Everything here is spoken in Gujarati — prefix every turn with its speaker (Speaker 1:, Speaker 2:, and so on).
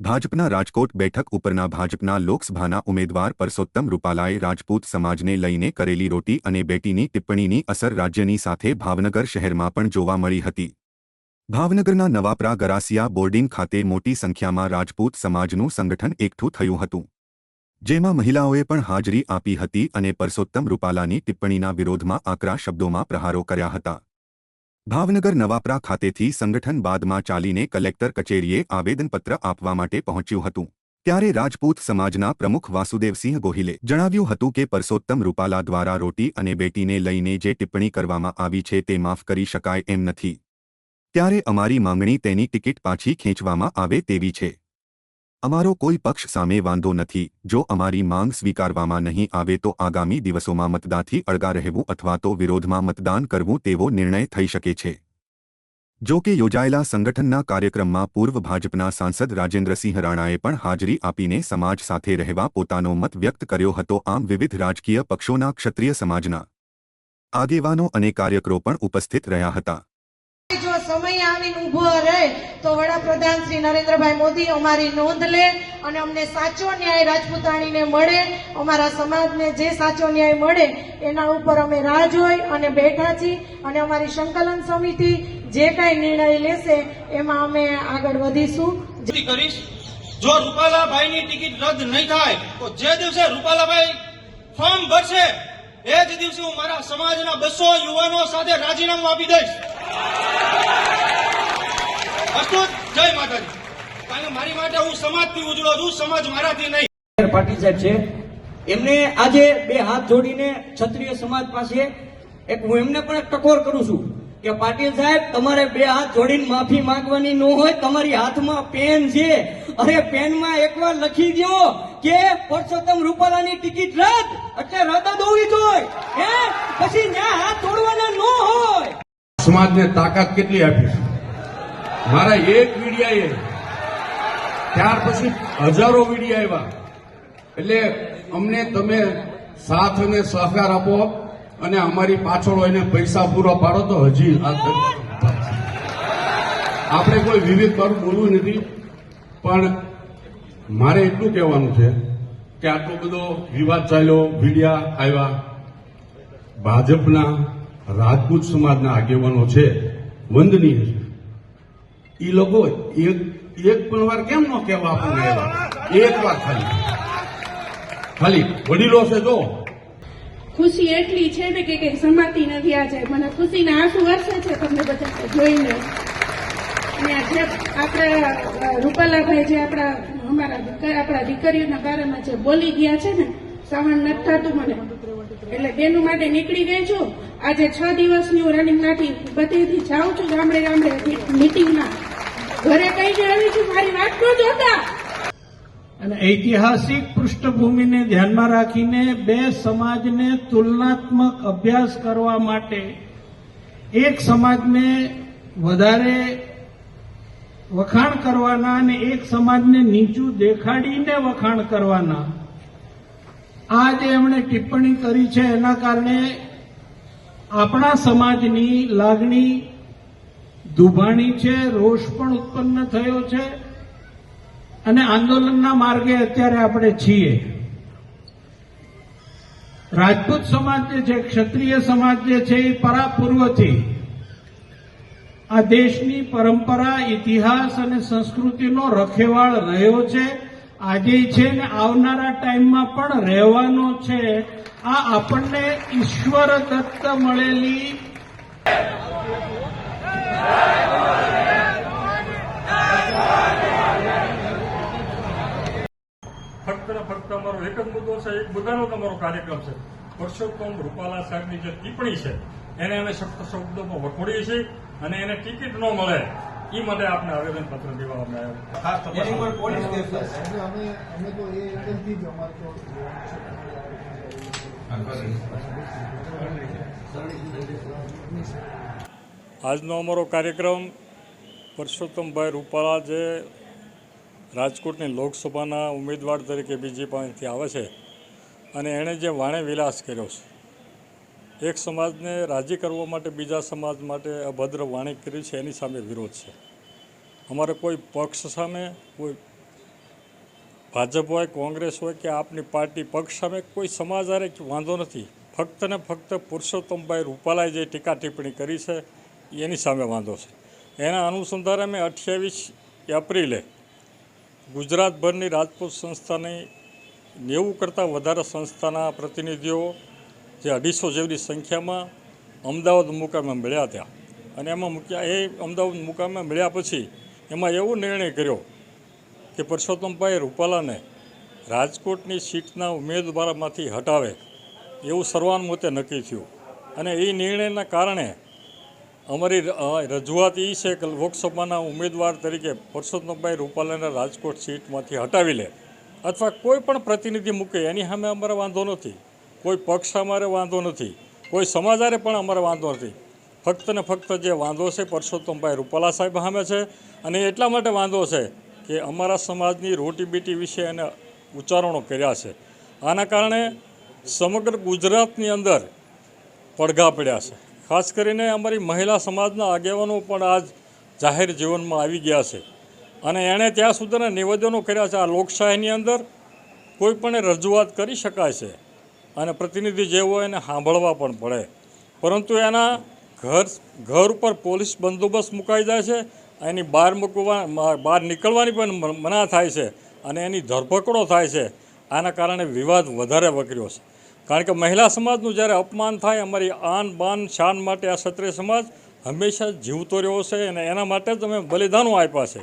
Speaker 1: ભાજપના રાજકોટ બેઠક ઉપરના ભાજપના લોકસભાના ઉમેદવાર પરસોત્તમ રૂપાલાએ રાજપૂત સમાજને લઈને કરેલી રોટી અને બેટીની ટિપ્પણીની અસર રાજ્યની સાથે ભાવનગર શહેરમાં પણ જોવા મળી હતી. ભાવનગરના નવાપરા ગરાસિયા બોર્ડિંગ ખાતે મોટી સંખ્યામાં રાજપૂત સમાજનું સંગઠન એકઠું થયું હતું. જેમાં મહિલાઓએ પણ હાજરી આપી હતી અને પરસોત્તમ રૂપાલાની ટિપ્પણીના વિરોધમાં આકરા શબ્દોમાં પ્રહારો કર્યા હતા. ભાવનગર નવાપરા ખાતેથી સંગઠન બાદમાં ચાલીને કલેક્ટર કચેરીએ આવેદનપત્ર આપવા માટે પહોંચ્યું હતું. ત્યારે રાજપૂત સમાજના પ્રમુખ વાસુદેવસિંહ ગોહિલે જણાવ્યું હતું કે પરસોત્તમ રૂપાલા દ્વારા રોટી અને બેટીને લઈને જે ટિપ્પણી કરવામાં આવી છે તે માફ કરી શકાય એમ નથી. ત્યારે અમારી માંગણી તેની ટિકિટ પાછી ખેંચવામાં આવે તેવી છે. અમારો કોઈ પક્ષ સામે વાંધો નથી. જો અમારી માંગ સ્વીકારવામાં નહીં આવે તો આગામી દિવસોમાં મતદાનથી અળગા રહેવું અથવા તો વિરોધમાં મતદાન કરવું તેવો નિર્ણય થઈ શકે છે. જો કે યોજાયેલા સંગઠનના કાર્યક્રમમાં પૂર્વ ભાજપના સાંસદ રાજેન્દ્રસિંહ રાણાએ પણ હાજરી આપીને સમાજ સાથે રહેવા પોતાનો મત વ્યક્ત કર્યો હતો. આમ વિવિધ રાજકીય પક્ષોના ક્ષત્રિય સમાજના આગેવાનો અને કાર્યકરો પણ ઉપસ્થિત રહ્યા હતા.
Speaker 2: સમય આવીને ઊભો રહે, તો વડાપ્રધાન શ્રી નરેન્દ્રભાઈ મોદી અમારી નોંધ લે અને અમને સાચો ન્યાય રાજપૂતાણીને મળે. અમારા સમાજને જે સાચો ન્યાય મળે, એના ઉપર અમે રાહ જોઈ અને બેઠા છીએ અને અમારી સંકલન સમિતિ જે કાંઈ નિર્ણય લેશે, એમાં અમે આગળ વધીશું.
Speaker 3: કરીશ, જો રૂપાલાભાઈની ટિકિટ રદ નહીં થાય, તો જે દિવસે રૂપાલાભાઈ ફોર્મ ભરશે, એ જ દિવસે હું મારા સમાજના બસો યુવાનો સાથે રાજીનામું આપી દઈશ. અસ્તુ
Speaker 4: સાહેબ એક એક તમારે બે હાથ જોડીને માફી માંગવાની ન હોય, તમારી હાથમાં પેન છે. અરે પેનમાં એકવાર લખી દો કે પરસોત્તમ રૂપાલાની ટિકિટ રદ. એટલે રદ જ હોવી જોઈએ. હે? પછી ત્યાં હાથ જોડવાના ન હોય
Speaker 5: સમાજને તાકાત કેટલી આપી મારા એક મીડિયાએ ત્યાર પછી હજારો મીડિયા આવ્યા. એટલે અમને તમે સાથ અને સહકાર આપો અને અમારી પાછળ એને પૈસા પૂરા પાડો તો હજી આપણે કોઈ વિવેક કરવું બોલવું નથી, પણ મારે એટલું કહેવાનું છે કે આટલો બધો વિવાદ ચાલ્યો, મીડિયા આવ્યા, ભાજપના રાજપૂત સમાજના આગેવાનો છે, વંદનીય છે. એ લોકો એક એક પણ વાર કેમ ન કહેવા આપણને એક વાર ખાલી. ખાલી વડીલો છે જો.
Speaker 6: ખુશી એટલી છે ને કે કઈ સમાતી નથી આજે મને ખુશીના આંસુ વરસે છે તમને બધા જોઈને. અને જે આપણા રૂપાલાભાઈ જે આપણા, અમારા આપણા દીકરીઓના બારામાં જે બોલી ગયા છે ને સહન નથી થતું મને. એટલે બેનો માટે નીકળી ગઈ છું. આજે છ દિવસની હું રનિંગ નાથી બધેથી જાઉં છું ગામડે ગામડે મિટિંગમાં ઘરે કહીને આવી છું, મારી વાત તો જોતા.
Speaker 7: અને ઐતિહાસિક પૃષ્ઠભૂમિને ધ્યાનમાં રાખીને બે સમાજને તુલનાત્મક અભ્યાસ કરવા માટે એક સમાજને વધારે વખાણ કરવાના અને એક સમાજને નીચું દેખાડીને વખાણ કરવાના આ જે એમણે ટિપ્પણી કરી છે એના કારણે આપણા સમાજની લાગણી દુભાણી છે, રોષ પણ ઉત્પન્ન થયો છે અને આંદોલનના માર્ગે અત્યારે આપણે છીએ. રાજપૂત સમાજ જે છે, ક્ષત્રિય સમાજ જે છે, એ પરાપૂર્વથી આ દેશની પરંપરા, ઇતિહાસ અને સંસ્કૃતિનો રખેવાળ રહ્યો છે. આજે છે ને આવનારા ટાઈમમાં પણ રહેવાનો છે. આ આપણને ઈશ્વર દત્ત મળેલી
Speaker 8: ફક્ત ફક્ત અમારો એક જ મુદ્દો છે, એક મુદ્દાનો તમારો કાર્યક્રમ છે. પરસોત્તમ રૂપાલા સાહેબની જે ટિપ્પણી છે, એને અમે શબ્દ શબ્દોમાં વખોડીએ છીએ અને એને ટિકિટ ન મળે. એ માટે આપને આવેદન પત્ર દેવા અમે આવ્યા ખાસ તપાસ આજનો અમારો કાર્યક્રમ પરસોત્તમભાઈ રૂપાલા જે રાજકોટની લોકસભાના ઉમેદવાર તરીકે બીજી પાસેથી આવે છે અને એણે જે વાણે વિલાસ કર્યો છે એક સમાજને રાજી કરવા માટે, બીજા સમાજ માટે અભદ્ર વાણી કરી છે, એની સામે વિરોધ છે. અમારે કોઈ પક્ષ સામે, કોઈ ભાજપ હોય, કોંગ્રેસ હોય કે આપની પાર્ટી પક્ષ સામે કોઈ સમાજ હારે વાંધો નથી. ફક્ત ને ફક્ત પુરુષોત્તમભાઈ રૂપાલાએ જે ટીકા ટિપ્પણી કરી છે, એની સામે વાંધો છે. એના અનુસંધાને મેં અઠ્યાવીસ એપ્રિલે ગુજરાતભરની રાજપૂત સંસ્થાની નેવું કરતાં વધારે સંસ્થાના પ્રતિનિધિઓ જે અઢીસો જેવી સંખ્યામાં અમદાવાદ મુકામે મળ્યા હતા. અને એમાં મૂક્યા, એ અમદાવાદ મુકામે મળ્યા પછી એમાં એવો નિર્ણય કર્યો કે પરસોત્તમભાઈ રૂપાલાને રાજકોટની સીટના ઉમેદવારમાંથી હટાવે એવું સર્વાનુમતે નક્કી થયું. અને એ નિર્ણયના કારણે અમારી રજૂઆત એ છે કે લોકસભાના ઉમેદવાર તરીકે પરસોત્તમભાઈ રૂપાલાને રાજકોટ સીટમાંથી હટાવી લે. અથવા કોઈ પણ પ્રતિનિધિ મૂકે, એની સામે અમારે વાંધો નથી. કોઈ પક્ષ અમારે વાંધો નથી. કોઈ સમાજારે પણ અમારે વાંધો નથી. ફક્ત ને ફક્ત જે વાંધો છે પરસોત્તમભાઈ રૂપાલા સાહેબ સામે છે અને એટલા માટે વાંધો છે કે અમારા સમાજની રોટીબીટી વિશે એને ઉચ્ચારણો કર્યા છે. આના કારણે સમગ્ર ગુજરાતની અંદર પડઘા પડ્યા છે. ખાસ કરીને અમારી મહિલા સમાજના આગેવાનો પણ આજ જાહેર જીવનમાં આવી ગયા છે. અને એણે ત્યાં સુધીના નિવેદનો કર્યા છે. આ લોકશાહીની અંદર કોઈ પણ રજૂઆત કરી શકાય છે. અને પ્રતિનિધિ જે હોય એને સાંભળવા પણ પડે. પરંતુ એના ઘર ઘર ઉપર પોલીસ બંદોબસ્ત મુકાઈ જાય છે, એની બહાર મૂકવા બહાર નીકળવાની પણ મના થાય છે અને એની ધરપકડો થાય છે. આના કારણે વિવાદ વધારે વકર્યો છે. કારણ કે મહિલા સમાજનું જ્યારે અપમાન થાય, અમારી આન, બાન, શાન માટે આ ક્ષત્રિય સમાજ હંમેશા જીવતો રહ્યો છે અને એના માટે જ અમે બલિદાનો આપ્યા છે.